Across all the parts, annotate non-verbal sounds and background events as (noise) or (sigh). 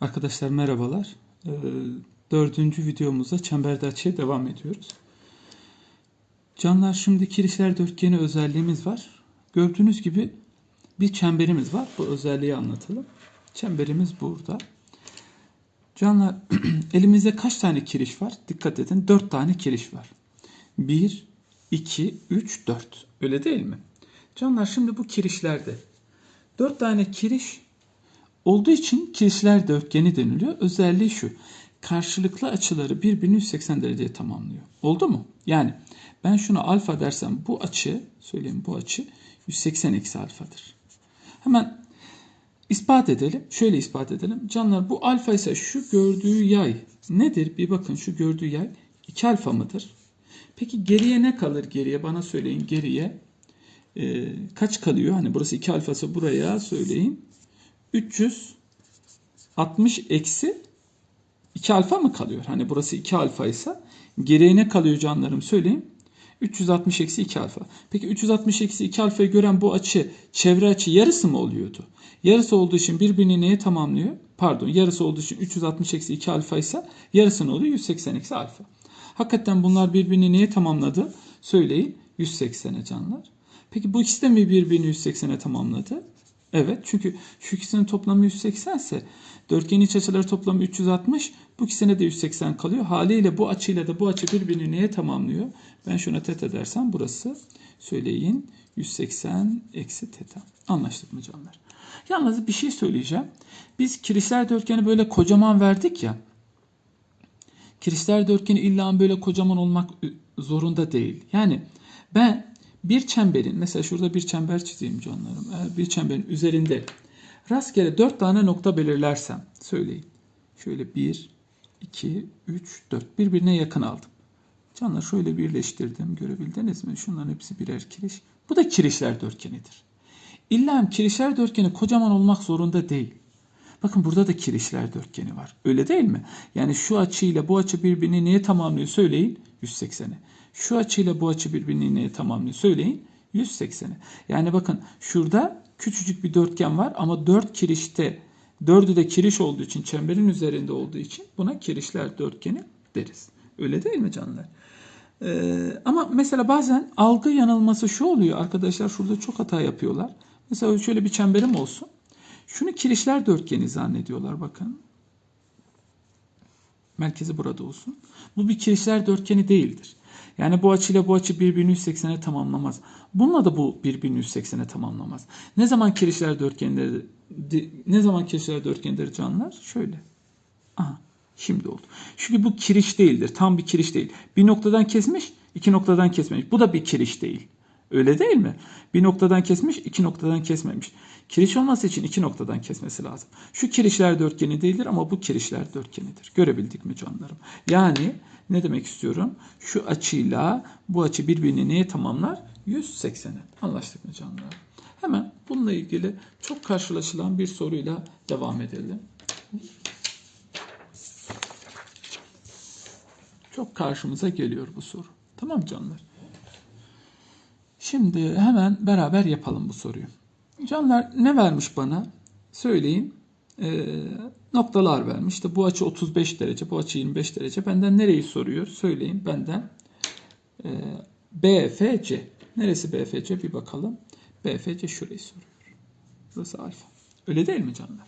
Arkadaşlar merhabalar. Ee, dördüncü videomuzda çemberde açıya devam ediyoruz. Canlar şimdi kirişler dörtgeni özelliğimiz var. Gördüğünüz gibi bir çemberimiz var. Bu özelliği anlatalım. Çemberimiz burada. Canlar (clears throat) elimizde kaç tane kiriş var? Dikkat edin. Dört tane kiriş var. Bir, iki, üç, dört. Öyle değil mi? Canlar şimdi bu kirişlerde dört tane kiriş olduğu için kirişler dörtgeni deniliyor. Özelliği şu. Karşılıklı açıları birbirini 180 dereceye tamamlıyor. Oldu mu? Yani ben şuna alfa dersem bu açı, söyleyeyim bu açı 180 eksi alfadır. Hemen ispat edelim. Şöyle ispat edelim. Canlar bu alfa ise şu gördüğü yay nedir? Bir bakın şu gördüğü yay 2 alfa mıdır? Peki geriye ne kalır geriye? Bana söyleyin geriye. Ee, kaç kalıyor? Hani burası 2 alfası buraya söyleyin. 360 eksi 2 alfa mı kalıyor? Hani burası 2 alfa ise geriye ne kalıyor canlarım söyleyin. 360 eksi 2 alfa. Peki 360 eksi 2 alfayı gören bu açı çevre açı yarısı mı oluyordu? Yarısı olduğu için birbirini neye tamamlıyor? Pardon yarısı olduğu için 360 eksi 2 alfa ise yarısı ne oluyor? 180 eksi alfa. Hakikaten bunlar birbirini neye tamamladı? Söyleyin 180'e canlar. Peki bu ikisi de mi birbirini 180'e tamamladı? Evet çünkü şu ikisinin toplamı 180 ise dörtgenin iç açıları toplamı 360 bu ikisine de 180 kalıyor. Haliyle bu açıyla da bu açı birbirini neye tamamlıyor? Ben şuna teta dersem burası söyleyin 180 eksi teta. Anlaştık mı canlar? Yalnız bir şey söyleyeceğim. Biz kirişler dörtgeni böyle kocaman verdik ya. Kirişler dörtgeni illa böyle kocaman olmak zorunda değil. Yani ben bir çemberin mesela şurada bir çember çizeyim canlarım. Bir çemberin üzerinde rastgele dört tane nokta belirlersem söyleyin. Şöyle bir, iki, üç, dört birbirine yakın aldım. Canlar şöyle birleştirdim. Görebildiniz mi? Şunların hepsi birer kiriş. Bu da kirişler dörtgenidir. İlla kirişler dörtgeni kocaman olmak zorunda değil. Bakın burada da kirişler dörtgeni var. Öyle değil mi? Yani şu açıyla bu açı birbirini neye tamamlıyor söyleyin? 180'e. Şu açıyla bu açı birbirini neye tamamlıyor söyleyin? 180'e. Yani bakın şurada küçücük bir dörtgen var ama dört kirişte dördü de kiriş olduğu için çemberin üzerinde olduğu için buna kirişler dörtgeni deriz. Öyle değil mi canlar? Ee, ama mesela bazen algı yanılması şu oluyor arkadaşlar şurada çok hata yapıyorlar. Mesela şöyle bir çemberim olsun. Şunu kirişler dörtgeni zannediyorlar bakın. Merkezi burada olsun. Bu bir kirişler dörtgeni değildir. Yani bu açıyla bu açı birbirini 180'e tamamlamaz. Bununla da bu birbirini 180'e tamamlamaz. Ne zaman kirişler dörtgenleri ne zaman kirişler dörtgenidir canlar? Şöyle. Aha. Şimdi oldu. Çünkü bu kiriş değildir. Tam bir kiriş değil. Bir noktadan kesmiş, iki noktadan kesmemiş. Bu da bir kiriş değil. Öyle değil mi? Bir noktadan kesmiş, iki noktadan kesmemiş. Kiriş olması için iki noktadan kesmesi lazım. Şu kirişler dörtgeni değildir ama bu kirişler dörtgenidir. Görebildik mi canlarım? Yani ne demek istiyorum? Şu açıyla bu açı birbirini neye tamamlar? 180'e. Anlaştık mı canlarım? Hemen bununla ilgili çok karşılaşılan bir soruyla devam edelim. Çok karşımıza geliyor bu soru. Tamam canlar. Şimdi hemen beraber yapalım bu soruyu. Canlar ne vermiş bana? Söyleyin. Ee, noktalar vermiş. İşte bu açı 35 derece, bu açı 25 derece. Benden nereyi soruyor? Söyleyin benden. Ee, BFC. Neresi BFC? Bir bakalım. BFC şurayı soruyor. Burası alfa. Öyle değil mi canlar?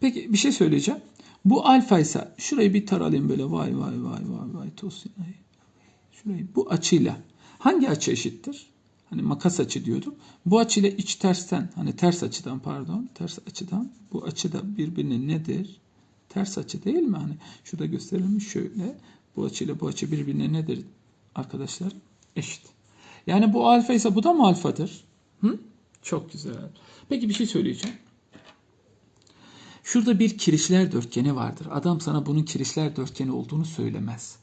Peki bir şey söyleyeceğim. Bu alfa ise şurayı bir taralayım böyle vay vay vay vay vay tosun. Şurayı bu açıyla hangi açı eşittir? Hani makas açı diyordum. Bu açıyla iç tersten hani ters açıdan pardon ters açıdan bu açı da birbirine nedir? Ters açı değil mi? Hani şurada gösterilmiş şöyle. Bu açıyla bu açı birbirine nedir arkadaşlar? Eşit. Yani bu alfa ise bu da mı alfadır? Hı? Çok güzel. Peki bir şey söyleyeceğim. Şurada bir kirişler dörtgeni vardır. Adam sana bunun kirişler dörtgeni olduğunu söylemez.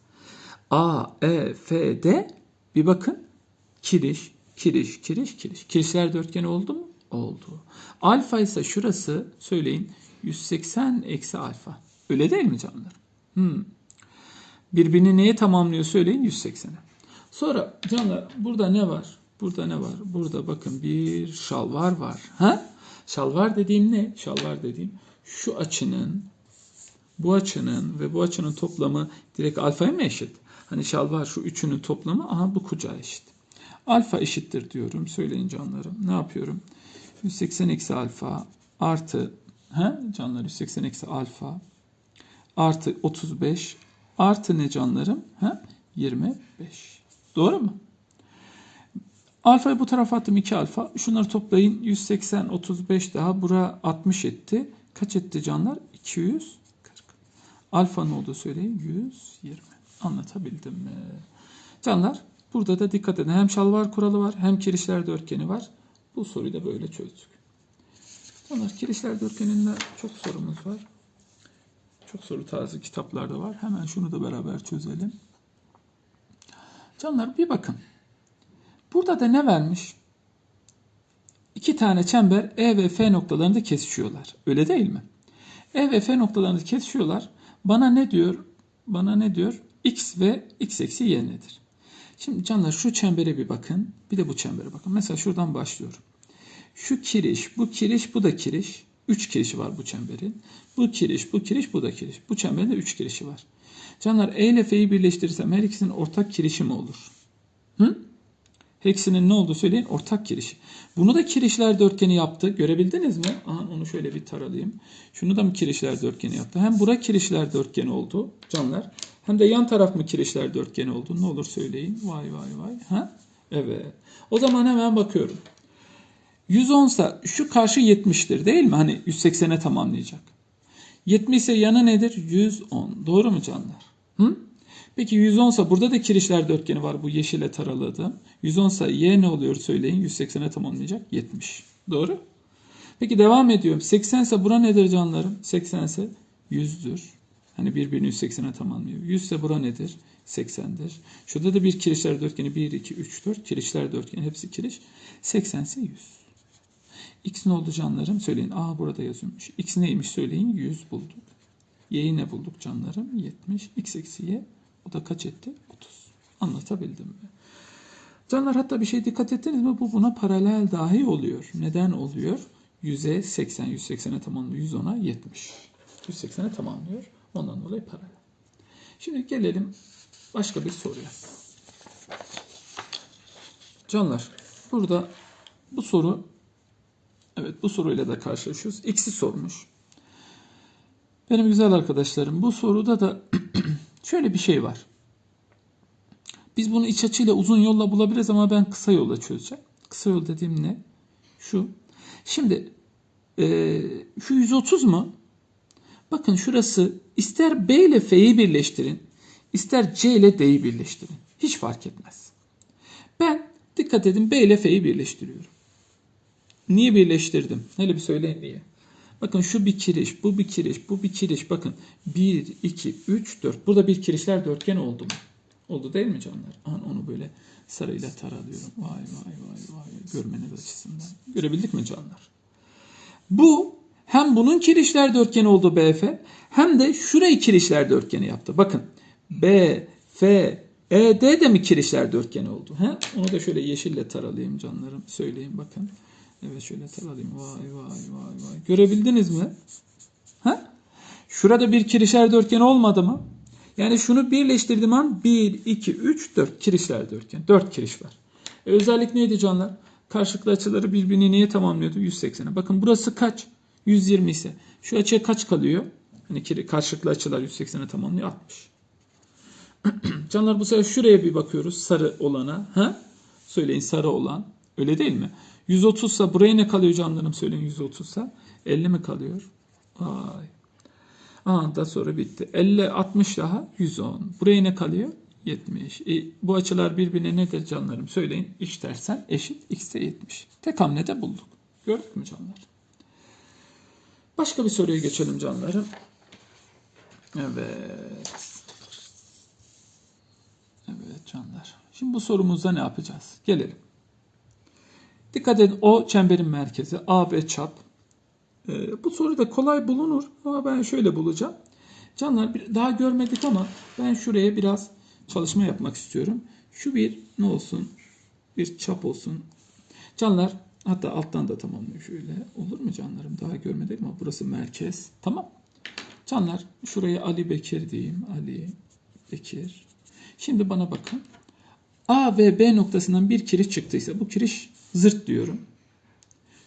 A, E, F, D bir bakın. Kiriş, kiriş, kiriş, kiriş. Kirişler dörtgeni oldu mu? Oldu. Alfa ise şurası söyleyin 180 eksi alfa. Öyle değil mi canlar? Hmm. Birbirini neye tamamlıyor söyleyin 180'e. Sonra canlar burada ne var? Burada ne var? Burada bakın bir şalvar var. Ha? Şalvar dediğim ne? Şalvar dediğim şu açının bu açının ve bu açının toplamı direkt alfaya mı eşit? Hani şalvar şu üçünün toplamı aha bu kucağa eşit. Alfa eşittir diyorum. Söyleyin canlarım. Ne yapıyorum? 180 eksi alfa artı he? canlar 180 eksi alfa artı 35 artı ne canlarım? He? 25. Doğru mu? Alfayı bu tarafa attım 2 alfa. Şunları toplayın. 180 35 daha. Bura 60 etti. Kaç etti canlar? 240. Alfa ne oldu söyleyin? 120. Anlatabildim mi? Canlar burada da dikkat edin. Hem şalvar kuralı var hem kirişler dörtgeni var. Bu soruyu da böyle çözdük. Canlar kirişler dörtgeninde çok sorumuz var. Çok soru tarzı kitaplarda var. Hemen şunu da beraber çözelim. Canlar bir bakın. Burada da ne vermiş? İki tane çember E ve F noktalarında kesişiyorlar. Öyle değil mi? E ve F noktalarında kesişiyorlar. Bana ne diyor? Bana ne diyor? X ve X eksi Y nedir? Şimdi canlar şu çembere bir bakın. Bir de bu çembere bakın. Mesela şuradan başlıyorum. Şu kiriş, bu kiriş, bu da kiriş. Üç kirişi var bu çemberin. Bu kiriş, bu kiriş, bu da kiriş. Bu çemberin de üç kirişi var. Canlar E ile F'yi birleştirirsem her ikisinin ortak kirişi mi olur? Hı? Her ikisinin ne olduğu söyleyin ortak kirişi. Bunu da kirişler dörtgeni yaptı. Görebildiniz mi? Aha, onu şöyle bir taralayayım. Şunu da mı kirişler dörtgeni yaptı? Hem bura kirişler dörtgeni oldu canlar. Hem de yan taraf mı kirişler dörtgeni oldu? Ne olur söyleyin. Vay vay vay. Ha? Evet. O zaman hemen bakıyorum. 110 ise şu karşı 70'tir değil mi? Hani 180'e tamamlayacak. 70 ise yanı nedir? 110. Doğru mu canlar? Hı? Peki 110 ise burada da kirişler dörtgeni var bu yeşile taraladığım. 110 ise y ne oluyor söyleyin 180'e tamamlayacak 70. Doğru. Peki devam ediyorum. 80 ise bura nedir canlarım? 80 ise 100'dür. Hani birbirini 180'e tamamlıyor. 100 ise bura nedir? 80'dir. Şurada da bir kirişler dörtgeni 1, 2, 3, 4. Kirişler dörtgeni hepsi kiriş. 80 ise 100. X ne oldu canlarım? Söyleyin. Aa burada yazıyormuş. X neymiş söyleyin. 100 bulduk. Y'yi ne bulduk canlarım? 70. X eksi Y. O da kaç etti? 30. Anlatabildim mi? Canlar hatta bir şey dikkat ettiniz mi? Bu buna paralel dahi oluyor. Neden oluyor? 100'e 80, 180'e tamamlıyor. 110'a 70. 180'e tamamlıyor. Ondan dolayı paralel. Şimdi gelelim başka bir soruya. Canlar burada bu soru evet bu soruyla da karşılaşıyoruz. X'i sormuş. Benim güzel arkadaşlarım bu soruda da (clears throat) şöyle bir şey var. Biz bunu iç açıyla uzun yolla bulabiliriz ama ben kısa yolla çözeceğim. Kısa yol dediğim ne? Şu. Şimdi e, şu 130 mu? Bakın şurası ister B ile F'yi birleştirin, ister C ile D'yi birleştirin. Hiç fark etmez. Ben dikkat edin B ile F'yi birleştiriyorum. Niye birleştirdim? Hele bir söyleyin niye. Bakın şu bir kiriş, bu bir kiriş, bu bir kiriş. Bakın 1, 2, 3, 4. Burada bir kirişler dörtgen oldu mu? Oldu değil mi canlar? An onu böyle sarıyla taralıyorum. Vay vay vay vay. Görmeniz açısından. Görebildik mi canlar? Bu hem bunun kirişler dörtgeni oldu BF hem de şurayı kirişler dörtgeni yaptı. Bakın B, F, E, D de mi kirişler dörtgeni oldu? He? Onu da şöyle yeşille taralayayım canlarım. Söyleyin bakın. Evet şöyle taralayayım. Vay vay vay vay. Görebildiniz mi? Ha? Şurada bir kirişler dörtgeni olmadı mı? Yani şunu birleştirdiğim an 1, 2, 3, 4 kirişler dörtgen. 4 kiriş var. E, özellik neydi canlar? Karşılıklı açıları birbirini niye tamamlıyordu? 180'e. Bakın burası kaç? 120 ise. Şu açıya kaç kalıyor? Hani karşılıklı açılar 180'e tamamlıyor. 60. (clears throat) Canlar bu sefer şuraya bir bakıyoruz. Sarı olana. Ha? Söyleyin sarı olan. Öyle değil mi? 130 ise buraya ne kalıyor canlarım söyleyin 130 ise 50 mi kalıyor? Vay. Aa da soru bitti. 50 60 daha 110. Buraya ne kalıyor? 70. E, bu açılar birbirine nedir canlarım söyleyin. X dersen eşit x'e 70. Tek hamlede bulduk. Gördük mü canlar? Başka bir soruya geçelim canlarım. Evet. Evet canlar. Şimdi bu sorumuzda ne yapacağız? Gelelim. Dikkat edin o çemberin merkezi AB çap. Ee, bu soru da kolay bulunur ama ben şöyle bulacağım. Canlar daha görmedik ama ben şuraya biraz çalışma yapmak istiyorum. Şu bir ne olsun? Bir çap olsun. Canlar Hatta alttan da tamamlıyor şöyle. Olur mu canlarım? Daha görmedik ama burası merkez. Tamam. Canlar şuraya Ali Bekir diyeyim. Ali Bekir. Şimdi bana bakın. A ve B noktasından bir kiriş çıktıysa bu kiriş zırt diyorum.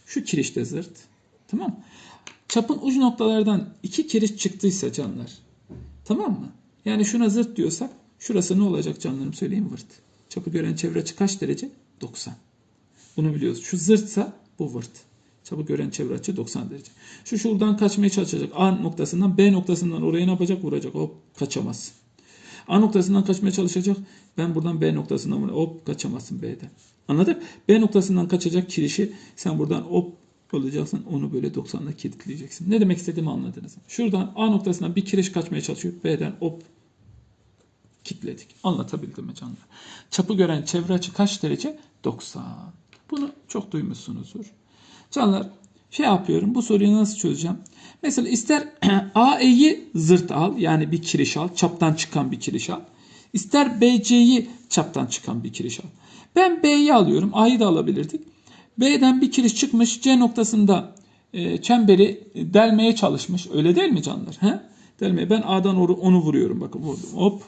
Şu kiriş de zırt. Tamam. Çapın uç noktalardan iki kiriş çıktıysa canlar. Tamam mı? Yani şuna zırt diyorsak şurası ne olacak canlarım söyleyeyim vırt. Çapı gören çevre açı kaç derece? 90. Bunu biliyoruz. Şu zırtsa bu vırt. Çapı gören çevre açı 90 derece. Şu şuradan kaçmaya çalışacak. A noktasından B noktasından oraya ne yapacak? Vuracak. Hop kaçamaz. A noktasından kaçmaya çalışacak. Ben buradan B noktasından. Hop kaçamazsın B'den. Anladık? B noktasından kaçacak kirişi sen buradan hop olacaksın. Onu böyle 90'da kilitleyeceksin. Ne demek istediğimi anladınız mı? Şuradan A noktasından bir kiriş kaçmaya çalışıyor. B'den hop kitledik. Anlatabildim mi canlar? Çapı gören çevre açı kaç derece? 90. Bunu çok duymuşsunuzdur. Canlar şey yapıyorum bu soruyu nasıl çözeceğim? Mesela ister (clears throat) AE'yi zırt al yani bir kiriş al çaptan çıkan bir kiriş al. İster BC'yi çaptan çıkan bir kiriş al. Ben B'yi alıyorum A'yı da alabilirdik. B'den bir kiriş çıkmış C noktasında e, çemberi delmeye çalışmış. Öyle değil mi canlar? He? Delmeye. Ben A'dan onu, vuruyorum. Bakın vurdum. Hop.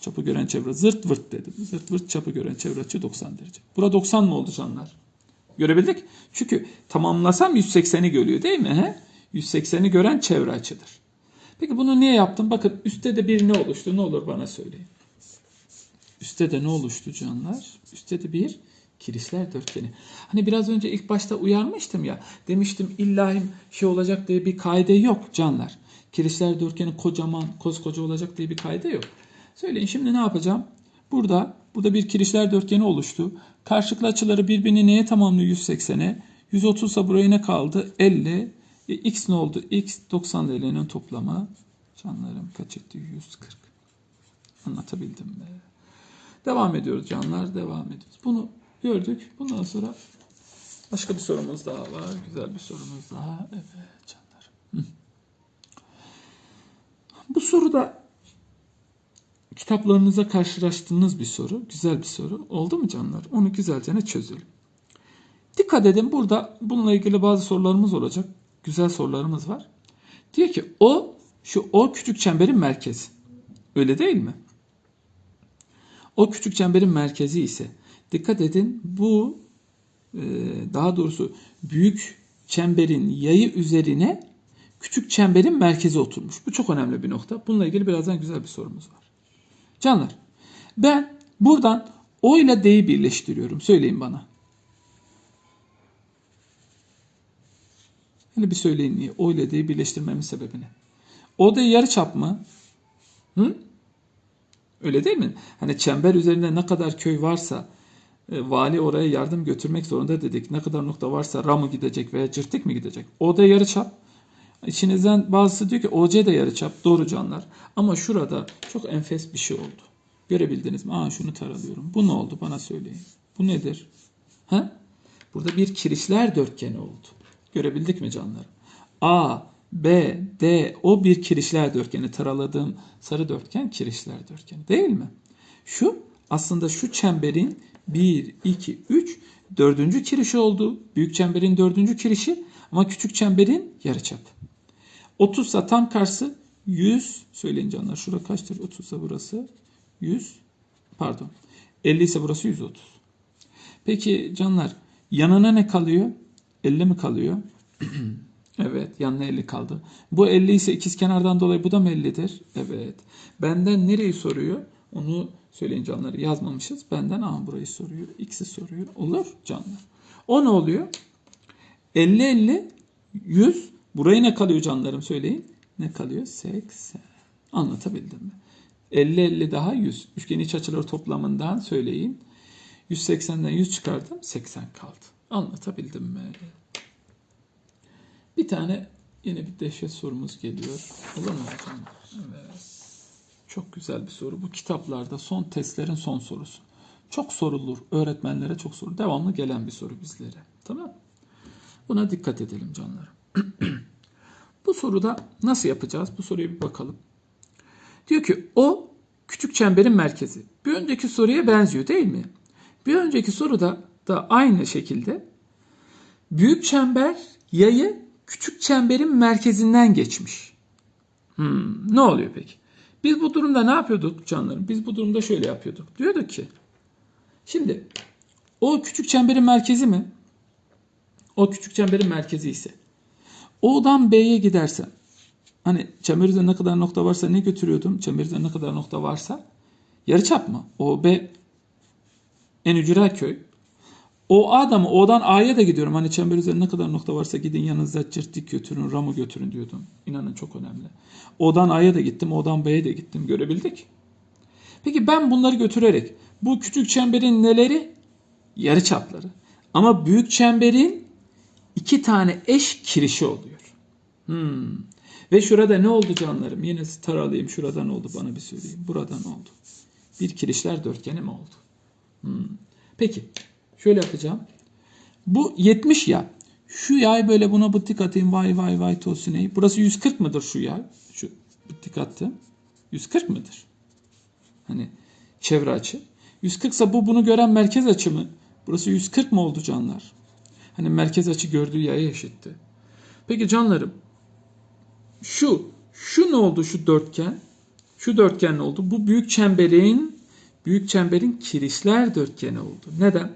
Çapı gören çevre zırt vırt dedim. Zırt vırt çapı gören çevre açı 90 derece. Bura 90 mı oldu canlar? Görebildik. Çünkü tamamlasam 180'i görüyor değil mi? He? 180'i gören çevre açıdır. Peki bunu niye yaptım? Bakın üstte de bir ne oluştu? Ne olur bana söyleyin. Üstte de ne oluştu canlar? Üstte de bir kirişler dörtgeni. Hani biraz önce ilk başta uyarmıştım ya. Demiştim illahim şey olacak diye bir kaide yok canlar. Kirişler dörtgeni kocaman, koskoca olacak diye bir kaide yok. Söyleyin şimdi ne yapacağım? Burada burada bir kirişler dörtgeni oluştu. Karşılıklı açıları birbirini neye tamamlıyor 180'e? 130 ise buraya ne kaldı? 50. E, x ne oldu? x 90 ile 50'nin toplamı. Canlarım kaç etti? 140. Anlatabildim mi? Devam ediyoruz canlar. Devam ediyoruz. Bunu gördük. Bundan sonra başka bir sorumuz daha var. Güzel bir sorumuz daha. Evet canlar. Hı. Bu soruda kitaplarınıza karşılaştığınız bir soru. Güzel bir soru. Oldu mu canlar? Onu güzelce çözelim. Dikkat edin burada bununla ilgili bazı sorularımız olacak. Güzel sorularımız var. Diyor ki o şu o küçük çemberin merkezi. Öyle değil mi? O küçük çemberin merkezi ise dikkat edin bu e, daha doğrusu büyük çemberin yayı üzerine küçük çemberin merkezi oturmuş. Bu çok önemli bir nokta. Bununla ilgili birazdan güzel bir sorumuz var. Canlar ben buradan O ile D'yi birleştiriyorum. Söyleyin bana. Hele bir söyleyin niye? O ile D'yi birleştirmemin sebebini. O da yarıçap mı? Hı? Öyle değil mi? Hani çember üzerinde ne kadar köy varsa e, vali oraya yardım götürmek zorunda dedik. Ne kadar nokta varsa Ra mı gidecek veya Cırtık mı gidecek? O da yarıçap. İçinizden bazısı diyor ki OC de yarıçap. Doğru canlar. Ama şurada çok enfes bir şey oldu. Görebildiniz mi? Aa şunu taralıyorum. Bu ne oldu? Bana söyleyin. Bu nedir? Ha? Burada bir kirişler dörtgeni oldu. Görebildik mi canlar? A, B, D, o bir kirişler dörtgeni. Taraladığım sarı dörtgen kirişler dörtgeni. Değil mi? Şu aslında şu çemberin 1, 2, 3 dördüncü kirişi oldu. Büyük çemberin dördüncü kirişi ama küçük çemberin yarıçap. 30 ise tam karşısı 100 söyleyin canlar. Şurada kaçtır? 30 ise burası 100 pardon. 50 ise burası 130. Peki canlar yanına ne kalıyor? 50 mi kalıyor? (clears throat) evet yanına 50 kaldı. Bu 50 ise ikiz kenardan dolayı bu da mı 50'dir? Evet. Benden nereyi soruyor? Onu söyleyin canlar. Yazmamışız. Benden A burayı soruyor. X'i soruyor. Olur canlar. O ne oluyor? 50 50 100 buraya ne kalıyor canlarım söyleyin. Ne kalıyor? 80. Anlatabildim mi? 50 50 daha 100. Üçgen iç açıları toplamından söyleyin. 180'den 100 çıkardım. 80 kaldı. Anlatabildim mi? Bir tane yine bir dehşet sorumuz geliyor. Olur mu hocam? Evet. Çok güzel bir soru. Bu kitaplarda son testlerin son sorusu. Çok sorulur. Öğretmenlere çok sorulur. Devamlı gelen bir soru bizlere. Tamam Buna dikkat edelim canlarım. (clears throat) Bu soruda nasıl yapacağız? Bu soruya bir bakalım. Diyor ki o küçük çemberin merkezi. Bir önceki soruya benziyor değil mi? Bir önceki soruda da aynı şekilde Büyük çember yayı küçük çemberin merkezinden geçmiş. Hmm, ne oluyor peki? Biz bu durumda ne yapıyorduk canlarım? Biz bu durumda şöyle yapıyorduk. Diyorduk ki şimdi o küçük çemberin merkezi mi? O küçük çemberin merkezi ise O'dan B'ye gidersem hani çember üzerinde ne kadar nokta varsa ne götürüyordum? Çember üzerinde ne kadar nokta varsa yarıçap mı? O B en ücra köy. O A'da mı? O'dan A'ya da gidiyorum. Hani çember üzerinde ne kadar nokta varsa gidin yanınızda cırtlik götürün, ramı götürün diyordum. İnanın çok önemli. O'dan A'ya da gittim, O'dan B'ye de gittim. Görebildik. Peki ben bunları götürerek bu küçük çemberin neleri? Yarı çapları. Ama büyük çemberin iki tane eş kirişi oluyor. Hmm. Ve şurada ne oldu canlarım? Yine taralayayım. Şurada ne oldu bana bir söyleyin. Burada ne oldu? Bir kirişler dörtgeni mi oldu? Hmm. Peki. Şöyle yapacağım. Bu 70 ya. Şu yay böyle buna bıttık atayım. Vay vay vay tosuney. Burası 140 mıdır şu yay? Şu bıttık attım. 140 mıdır? Hani çevre açı. 140 ise bu bunu gören merkez açı mı? Burası 140 mı oldu canlar? Hani merkez açı gördüğü yaya eşitti. Peki canlarım şu şu ne oldu şu dörtgen? Şu dörtgen ne oldu? Bu büyük çemberin büyük çemberin kirişler dörtgeni oldu. Neden?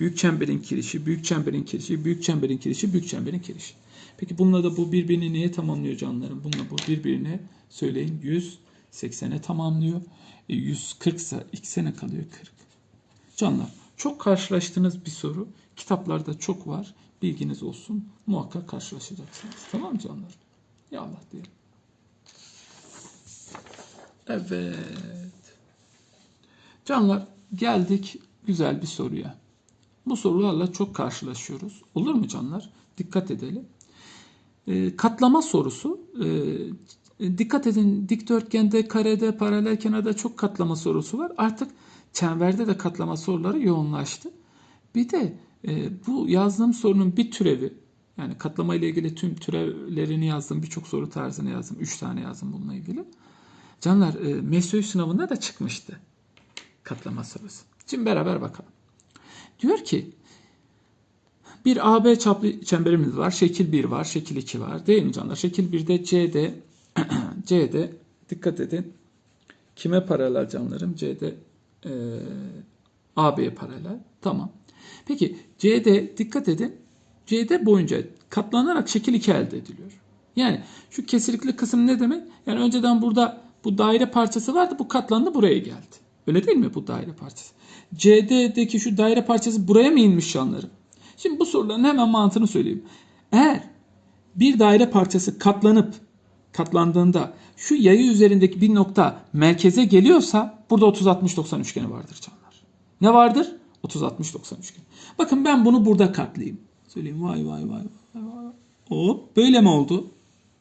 Büyük çemberin kirişi, büyük çemberin kirişi, büyük çemberin kirişi, büyük çemberin kirişi. Peki bununla da bu birbirini neye tamamlıyor canlarım? Bununla bu birbirine söyleyin 180'e tamamlıyor. E 140 ise x sene kalıyor 40. Canlar çok karşılaştığınız bir soru. Kitaplarda çok var. Bilginiz olsun. Muhakkak karşılaşacaksınız. Tamam mı canlar? Ya Allah diyelim. Evet. Canlar geldik güzel bir soruya. Bu sorularla çok karşılaşıyoruz. Olur mu canlar? Dikkat edelim. E, katlama sorusu. E, dikkat edin dikdörtgende, karede, paralel kenarda çok katlama sorusu var. Artık çemberde de katlama soruları yoğunlaştı. Bir de e, bu yazdığım sorunun bir türevi yani katlama ile ilgili tüm türevlerini yazdım. Birçok soru tarzını yazdım. Üç tane yazdım bununla ilgili. Canlar e, MESÖY sınavında da çıkmıştı. Katlama sorusu. Şimdi beraber bakalım. Diyor ki bir AB çaplı çemberimiz var. Şekil 1 var. Şekil 2 var. Değil mi canlar? Şekil 1'de CD CD dikkat edin. Kime paralel canlarım? CD e, AB'ye paralel. Tamam. Peki CD dikkat edin. CD boyunca katlanarak şekil 2 elde ediliyor. Yani şu kesikli kısım ne demek? Yani önceden burada bu daire parçası vardı. Bu katlandı buraya geldi. Öyle değil mi bu daire parçası? CD'deki şu daire parçası buraya mı inmiş canlarım? Şimdi bu soruların hemen mantığını söyleyeyim. Eğer bir daire parçası katlanıp katlandığında şu yayı üzerindeki bir nokta merkeze geliyorsa burada 30-60-90 üçgeni vardır canlar. Ne vardır? 30-60-90 üçgeni. Bakın ben bunu burada katlayayım. Söyleyeyim vay vay vay vay vay. Hop böyle mi oldu?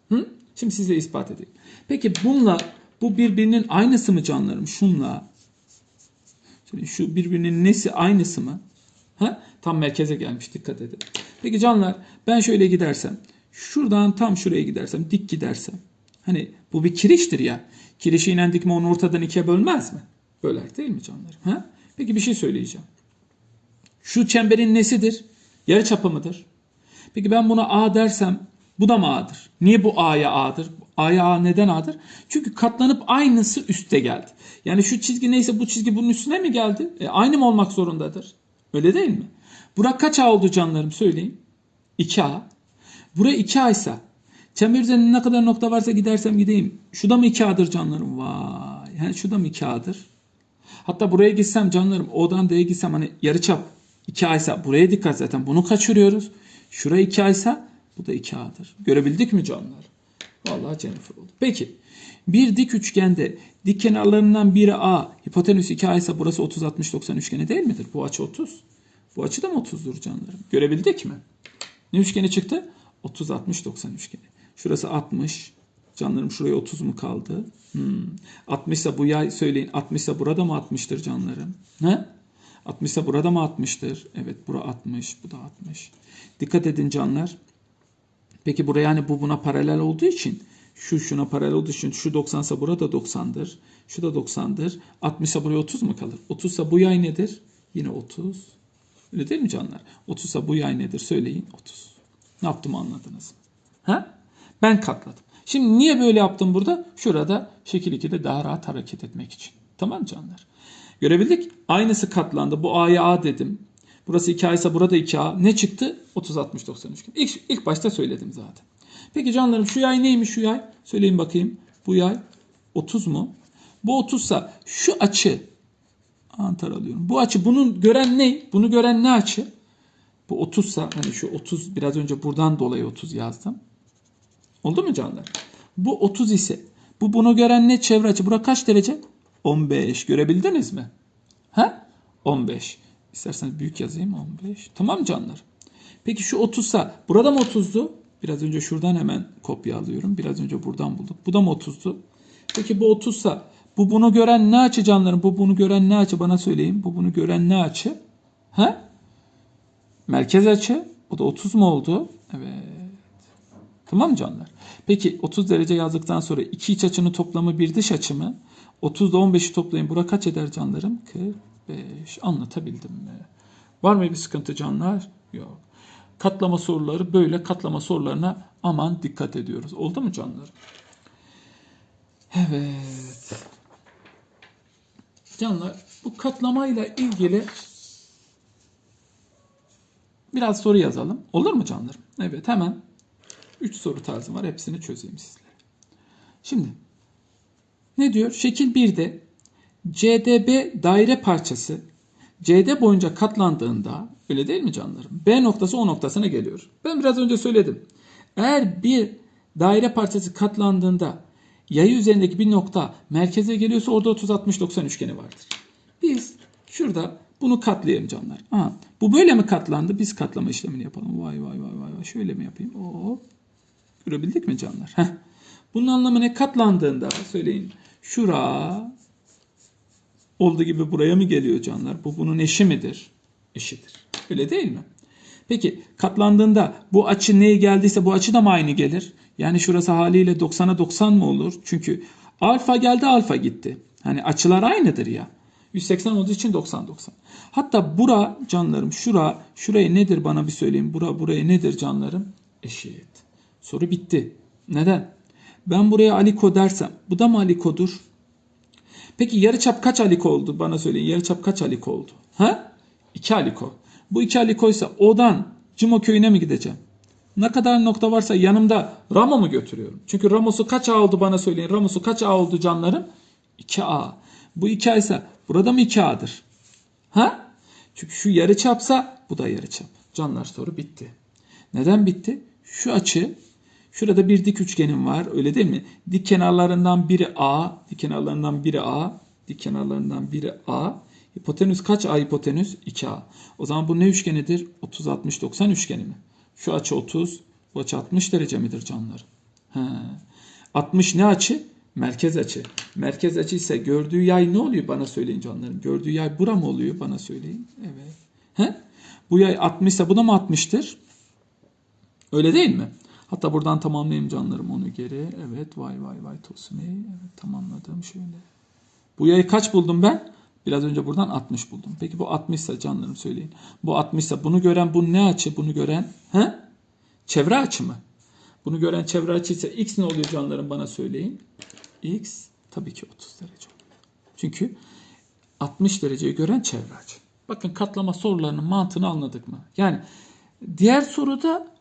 Hı? Şimdi size ispat edeyim. Peki bununla bu birbirinin aynısı mı canlarım? Şunla şu birbirinin nesi aynısı mı? Ha? Tam merkeze gelmiş dikkat edin. Peki canlar ben şöyle gidersem şuradan tam şuraya gidersem dik gidersem hani bu bir kiriştir ya. Kirişi inen dikme onu ortadan ikiye bölmez mi? Böler değil mi canlar? Ha? Peki bir şey söyleyeceğim. Şu çemberin nesidir? Yarı çapı mıdır? Peki ben buna A dersem bu da mı A'dır? Niye bu A'ya A'dır? A'ya A neden A'dır? Çünkü katlanıp aynısı üste geldi. Yani şu çizgi neyse bu çizgi bunun üstüne mi geldi? E, aynı mı olmak zorundadır? Öyle değil mi? Bura kaç A oldu canlarım söyleyin. 2A. Buraya 2A ise çember üzerinde ne kadar nokta varsa gidersem gideyim. Şu mı 2A'dır canlarım? Vay. Yani şu mı 2A'dır? Hatta buraya gitsem canlarım O'dan D'ye gitsem hani yarıçap 2A ise buraya dikkat zaten bunu kaçırıyoruz. Şuraya 2A ise bu da 2A'dır. Görebildik mi canlar? Vallahi Jennifer oldu. Peki. Bir dik üçgende dik kenarlarından biri A, hipotenüs 2A ise burası 30 60 90 üçgeni değil midir? Bu açı 30. Bu açı da mı 30'dur canlarım? Görebildik mi? Ne üçgeni çıktı? 30 60 90 üçgeni. Şurası 60. Canlarım şuraya 30 mu kaldı? Hmm. 60 ise bu yay söyleyin. 60 ise burada mı 60'tır canlarım? Ne? 60 ise burada mı 60'tır? Evet bura 60, bu da 60. Dikkat edin canlar. Peki buraya yani bu buna paralel olduğu için şu şuna paralel olduğu için şu 90 ise burada 90'dır. Şu da 90'dır. 60 ise buraya 30 mu kalır? 30 ise bu yay nedir? Yine 30. Öyle değil mi canlar? 30 ise bu yay nedir söyleyin 30. Ne yaptım anladınız? Ha? Ben katladım. Şimdi niye böyle yaptım burada? Şurada şekil 2'de daha rahat hareket etmek için. Tamam canlar? Görebildik. Aynısı katlandı. Bu A'ya A dedim. Burası 2A ise burada 2A. Ne çıktı? 30, 60, 90 üçgen. İlk, ilk başta söyledim zaten. Peki canlarım şu yay neymiş şu yay? Söyleyin bakayım. Bu yay 30 mu? Bu 30 ise şu açı antar alıyorum. Bu açı bunun gören ne? Bunu gören ne açı? Bu 30 ise hani şu 30 biraz önce buradan dolayı 30 yazdım. Oldu mu canlar? Bu 30 ise bu bunu gören ne çevre açı? Bura kaç derece? 15. Görebildiniz mi? Ha? 15. İsterseniz büyük yazayım 15. Tamam canlar? Peki şu 30 ise burada mı 30'du? Biraz önce şuradan hemen kopya alıyorum. Biraz önce buradan bulduk. Bu da mı 30'du? Peki bu 30 ise bu bunu gören ne açı canlarım? Bu bunu gören ne açı? Bana söyleyin. Bu bunu gören ne açı? Ha? Merkez açı. O da 30 mu oldu? Evet. Tamam mı canlar? Peki 30 derece yazdıktan sonra iki iç açının toplamı bir dış açı mı? 30 ile 15'i toplayın. Bura kaç eder canlarım? 45. Anlatabildim mi? Var mı bir sıkıntı canlar? Yok. Katlama soruları böyle katlama sorularına aman dikkat ediyoruz. Oldu mu canlar? Evet. Canlar bu katlamayla ilgili biraz soru yazalım. Olur mu canlarım? Evet hemen 3 soru tarzım var. Hepsini çözeyim sizlere. Şimdi ne diyor? Şekil 1'de CDB daire parçası CD boyunca katlandığında öyle değil mi canlarım? B noktası O noktasına geliyor. Ben biraz önce söyledim. Eğer bir daire parçası katlandığında yayı üzerindeki bir nokta merkeze geliyorsa orada 30-60-90 üçgeni vardır. Biz şurada bunu katlayalım canlar. Aha, bu böyle mi katlandı? Biz katlama işlemini yapalım. Vay vay vay vay. vay. Şöyle mi yapayım? Oo. Görebildik mi canlar? Heh. Bunun anlamı ne? Katlandığında söyleyin. Şura olduğu gibi buraya mı geliyor canlar? Bu bunun eşi midir? Eşidir. Öyle değil mi? Peki katlandığında bu açı neye geldiyse bu açı da mı aynı gelir? Yani şurası haliyle 90'a 90 mı olur? Çünkü alfa geldi alfa gitti. Hani açılar aynıdır ya. 180 olduğu için 90 90. Hatta bura canlarım şura şuraya nedir bana bir söyleyin. Bura buraya nedir canlarım? Eşit. Soru bitti. Neden? Ben buraya aliko dersem bu da mı alikodur? Peki yarıçap kaç aliko oldu? Bana söyleyin. Yarıçap kaç aliko oldu? Ha? 2 aliko. Bu 2 alikoysa O'dan Cimo köyüne mi gideceğim? Ne kadar nokta varsa yanımda Ramo mu götürüyorum? Çünkü Ramosu kaç A oldu bana söyleyin. Ramosu kaç A oldu canlarım? 2A. Bu 2A ise burada mı 2A'dır? Ha? Çünkü şu yarıçapsa bu da yarıçap. Canlar soru bitti. Neden bitti? Şu açı Şurada bir dik üçgenim var öyle değil mi? Dik kenarlarından biri A, dik kenarlarından biri A, dik kenarlarından biri A. Hipotenüs kaç A hipotenüs? 2A. O zaman bu ne üçgenidir? 30 60 90 üçgeni mi? Şu açı 30, bu açı 60 derece midir canlar? He. 60 ne açı? Merkez açı. Merkez açı ise gördüğü yay ne oluyor bana söyleyin canlarım. Gördüğü yay bura mı oluyor bana söyleyin. Evet. He? Bu yay 60 ise bu da mı 60'tır? Öyle değil mi? Hatta buradan tamamlayayım canlarım onu geri. Evet vay vay vay Tosun. Evet tamamladım şöyle. Bu yayı kaç buldum ben? Biraz önce buradan 60 buldum. Peki bu 60 ise canlarım söyleyin. Bu 60 ise bunu gören bu ne açı? Bunu gören he? Çevre açı mı? Bunu gören çevre açı ise x ne oluyor canlarım bana söyleyin. X tabii ki 30 derece oluyor. Çünkü 60 dereceyi gören çevre açı. Bakın katlama sorularının mantığını anladık mı? Yani diğer soruda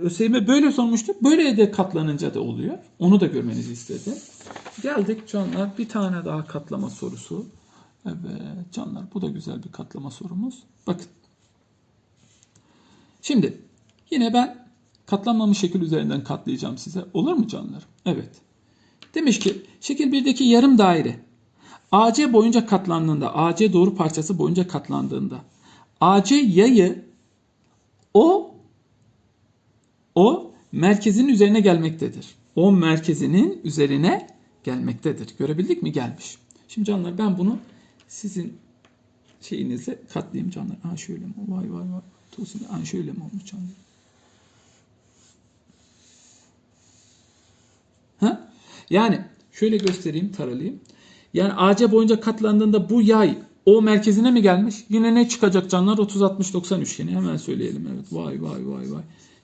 ÖSYM böyle sormuştu. Böyle de katlanınca da oluyor. Onu da görmenizi istedim. Geldik canlar bir tane daha katlama sorusu. Evet canlar bu da güzel bir katlama sorumuz. Bakın. Şimdi yine ben katlanmamış şekil üzerinden katlayacağım size. Olur mu canlar? Evet. Demiş ki şekil 1'deki yarım daire AC boyunca katlandığında, AC doğru parçası boyunca katlandığında AC yayı o o merkezin üzerine gelmektedir. O merkezinin üzerine gelmektedir. Görebildik mi? Gelmiş. Şimdi canlar ben bunu sizin şeyinize katlayayım canlar. Ha şöyle mi? Vay vay vay. Tosun. Ha şöyle mi olmuş canlar? Ha? Yani şöyle göstereyim, taralayayım. Yani AC boyunca katlandığında bu yay O merkezine mi gelmiş? Yine ne çıkacak canlar? 30 60 90 üçgeni. Hemen söyleyelim. Evet. Vay vay vay vay.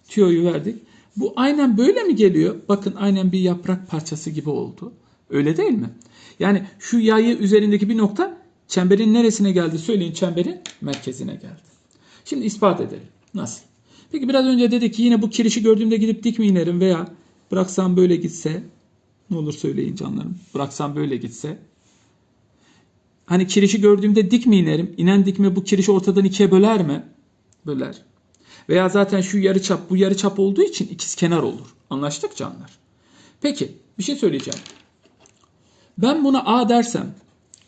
Tüyoyu verdik. Bu aynen böyle mi geliyor? Bakın aynen bir yaprak parçası gibi oldu. Öyle değil mi? Yani şu yayı üzerindeki bir nokta çemberin neresine geldi? Söyleyin çemberin merkezine geldi. Şimdi ispat edelim. Nasıl? Peki biraz önce dedik ki yine bu kirişi gördüğümde gidip dik mi inerim veya bıraksam böyle gitse ne olur söyleyin canlarım. Bıraksam böyle gitse Hani kirişi gördüğümde dik mi inerim? İnen dikme bu kirişi ortadan ikiye böler mi? Böler. Veya zaten şu yarı çap bu yarı çap olduğu için ikiz kenar olur. Anlaştık canlar. Peki bir şey söyleyeceğim. Ben buna A dersem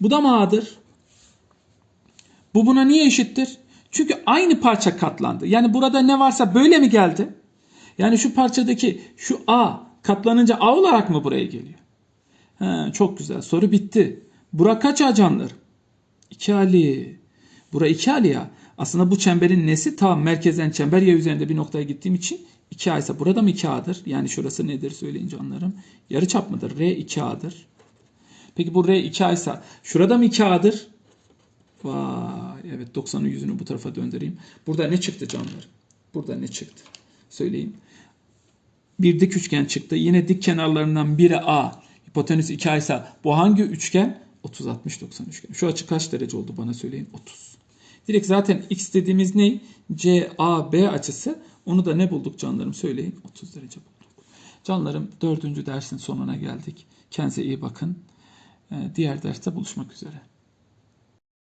bu da mı A'dır? Bu buna niye eşittir? Çünkü aynı parça katlandı. Yani burada ne varsa böyle mi geldi? Yani şu parçadaki şu A katlanınca A olarak mı buraya geliyor? He, çok güzel. Soru bitti. Bura kaç A canlar? 2 Ali. Bura 2 Ali ya. Aslında bu çemberin nesi? Tam merkezden çember ya üzerinde bir noktaya gittiğim için 2 A ise burada mı 2 A'dır? Yani şurası nedir söyleyin canlarım? Yarı çap mıdır? R 2 A'dır. Peki bu R 2 A ise şurada mı 2 A'dır? Vay evet 90'ın yüzünü bu tarafa döndüreyim. Burada ne çıktı canlar? Burada ne çıktı? Söyleyin. Bir dik üçgen çıktı. Yine dik kenarlarından biri A. Hipotenüs 2 A ise bu hangi üçgen? 30 60 90 üçgen. Şu açı kaç derece oldu bana söyleyin? 30. Direkt zaten x dediğimiz ne? CAB açısı. Onu da ne bulduk canlarım söyleyin? 30 derece bulduk. Canlarım dördüncü dersin sonuna geldik. Kendinize iyi bakın. Ee, Diğer derste buluşmak üzere.